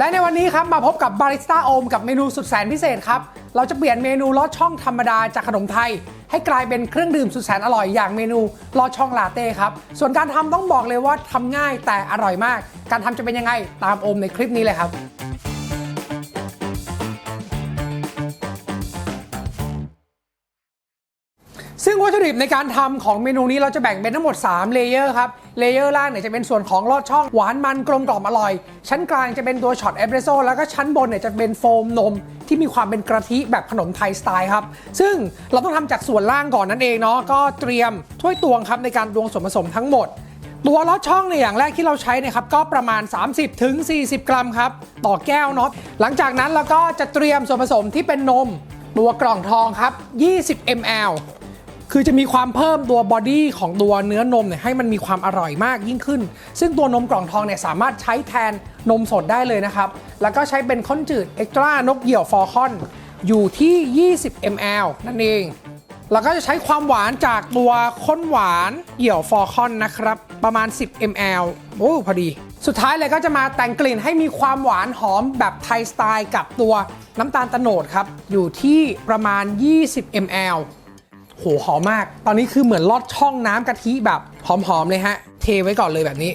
และในวันนี้ครับมาพบกับบาริสต้าโอมกับเมนูสุดแสนพิเศษครับ เราจะเปลี่ยนเมนูลอดช่องธรรมดาจากขนมไทย ให้กลายเป็นเครื่องดื่มสุดแสนอร่อยอย่างเมนูลอดช่องลาเต้ครับ ส่วนการทำต้องบอกเลยว่าทำง่ายแต่อร่อยมาก การทำจะเป็นยังไงตามโอมในคลิปนี้เลยครับ ซึ่งวัตถุดิบในการทำของเมนูนี้เราจะแบ่งเป็นทั้งหมด 3 เลเยอร์ครับ เลเยอร์ล่างเนี่ยจะเป็นส่วนของลอดช่องหวานมันกลมกล่อมอร่อย ชั้นกลางจะเป็นตัวช็อตเอสเปรสโซ่แล้วก็ชั้นบนเนี่ยจะเป็นโฟมนม ที่มีความเป็นกะทิแบบขนมไทยสไตล์ครับ ซึ่งเราต้องทำจากส่วนล่างก่อนนั่นเองเนาะก็เตรียมถ้วยตวงครับในการตวงส่วนผสมทั้งหมดตัวลอดช่องเนี่ยอย่างแรกที่เราใช้นะครับก็ประมาณ 30-40ถึง40กรัมครับต่อแก้วเนาะหลังจากนั้นเราก็จะเตรียมส่วนผสมที่เป็นนม ตัวกล่องทองครับ 20 ml คือจะมีความเพิ่มตัวบอดี้ของตัวเนื้อนมเนี่ยให้มันมีความอร่อยมากยิ่งขึ้น ซึ่งตัวนมกล่องทองเนี่ยสามารถใช้แทนนมสดได้เลยนะครับ แล้วก็ใช้เป็นข้นจืดเอ็กตร้านกเหยี่ยวฟอร์คอนอยู่ที่ 20 ml นั่นเอง แล้วก็จะใช้ความหวานจากตัวข้นหวานเหยี่ยวฟอร์คอนนะครับ ประมาณ 10 ml โอ้พอดี สุดท้ายเลยก็จะมาแต่งกลิ่นให้มีความหวานหอมแบบไทยสไตล์กับตัวน้ำตาลโตโนดครับ อยู่ที่ประมาณ 20 ml โหหอมมาก ตอนนี้คือเหมือนลอดช่องน้ำกะทิแบบหอมๆเลยฮะ เทไว้ก่อนเลยแบบนี้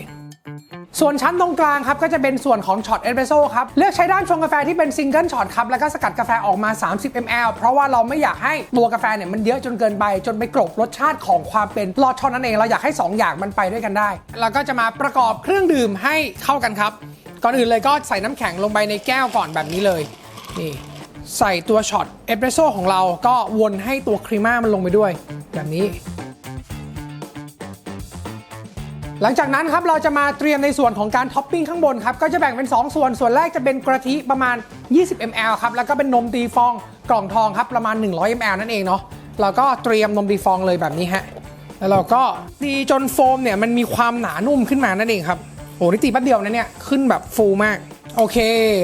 ส่วนชั้นตรงกลางครับก็จะเป็นส่วนของช็อตเอสเปรสโซ่ครับ เลือกใช้ด้านชงกาแฟที่เป็นซิงเกิลช็อตครับ แล้วก็สกัดกาแฟออกมา 30 ml เพราะว่าเราไม่อยากให้ตัวกาแฟเนี่ยมันเยอะจนเกินไป จนไปกลบรสชาติของความเป็นลอดช่องนั่นเอง เราอยากให้ 2 อย่างมันไปด้วยกันได้ แล้วก็จะมาประกอบเครื่องดื่มให้เข้ากันครับ ก่อนอื่นเลยก็ใส่น้ำแข็งลงไปในแก้วก่อนแบบนี้เลย นี่ ใส่ตัวช็อตเอสเปรสโซ่ของเราก็วนให้ตัวครีม่ามันลงไปด้วย แบบนี้ หลังจากนั้นครับเราจะมาเตรียมในส่วนของการท็อปปิ้งข้างบนครับก็จะแบ่งเป็น 2 ส่วน ส่วนแรกจะเป็นกะทิประมาณ 20 ml ครับแล้วก็เป็นนมตีฟองกล่องทองครับประมาณ 100 ml นั่นเองเนาะเราก็เตรียมนมตีฟองเลยแบบนี้ฮะแล้วเราก็ตีจนโฟมเนี่ยมันมีความหนานุ่มขึ้นมานั่นเองครับโอ้นี่ตีแป๊บเดียวนะเนี่ยขึ้นแบบฟูมากโอเค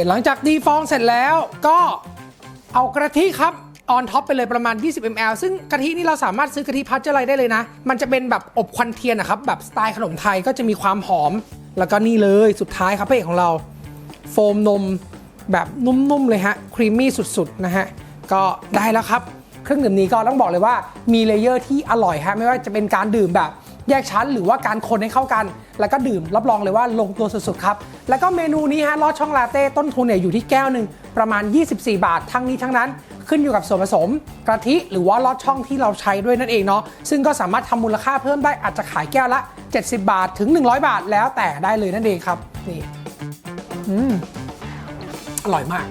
หลังจากตีฟองเสร็จแล้วก็ เอากะทิครับออนท็อปไปเลยประมาณ 20 ml ซึ่งกะทินี่เราสามารถซื้อกะทิพัชเจอร์ไรได้เลยนะ มันจะเป็นแบบอบควันเทียนนะครับ แบบสไตล์ขนมไทยก็จะมีความหอม แล้วก็นี่เลยสุดท้ายครับพระเอกของเรา โฟมนมแบบนุ่มๆเลยฮะ ครีมมี่สุดๆนะฮะ ก็ได้แล้วครับ เครื่องดื่มนี้ก็ต้องบอกเลยว่ามีเลเยอร์ที่อร่อยฮะ ไม่ว่าจะเป็นการดื่มแบบ แยกชั้นหรือว่าการคนให้เข้ากัน แล้วก็ดื่มรับรองเลยว่าลงตัวสุดๆครับ แล้วก็เมนูนี้ฮะลอดช่องลาเต้ต้นทุนเนี่ยอยู่ที่แก้วหนึ่งประมาณ 24 บาททั้งนี้ทั้งนั้น ขึ้นอยู่กับส่วนผสมกะทิหรือว่าลอดช่องที่เราใช้ด้วยนั่นเองเนาะซึ่งก็สามารถทำมูลค่าเพิ่มได้อาจจะขายแก้วละ 70 บาทถึง 100 บาทแล้วแต่ได้เลยนั่นเองครับนี่อืมอร่อยมาก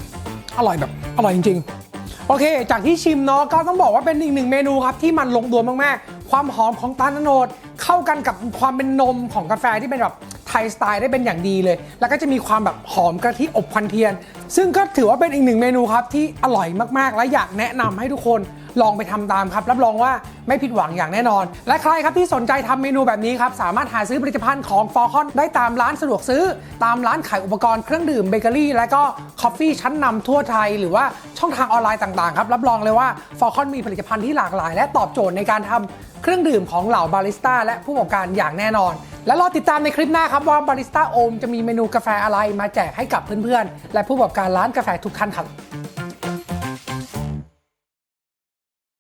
อร่อยแบบอร่อยจริง ๆโอเค จากที่ชิมเนาะก็ต้องบอกว่าเป็นอีกหนึ่งเมนูครับที่มันลงตัวมาก ๆ ความหอมของตาลโนด เข้ากันกับความเป็นนมของกาแฟที่เป็นแบบ ไทยสไตล์ได้เป็นอย่างดีเลย แล้วก็จะมีความแบบหอมกะทิอบควันเทียน ซึ่งก็ถือว่าเป็นอีกหนึ่งเมนูครับที่อร่อยมากๆ และอยากแนะนำให้ทุกคนลองไปทำตามครับ รับรองว่าไม่ผิดหวังอย่างแน่นอน และใครครับที่สนใจทำเมนูแบบนี้ครับ สามารถหาซื้อผลิตภัณฑ์ของฟอร์คอนได้ตามร้านสะดวกซื้อ ตามร้านขายอุปกรณ์เครื่องดื่มเบเกอรี่ และก็คอฟฟี่ชั้นนำทั่วไทย หรือว่าช่องทางออนไลน์ต่างๆครับ รับรองเลยว่าฟอร์คอนมีผลิตภัณฑ์ที่หลากหลาย และตอบโจทย์ในการทำเครื่องดื่มของเหล่าบาริสต้าและผู้ประกอบการอย่างแน่นอน และรอติดตามในคลิปหน้าครับว่าบาริสต้าโอมจะมีเมนูกาแฟอะไรมาแจกให้กับเพื่อนๆ และผู้ประกอบการร้านกาแฟทุกท่านครับ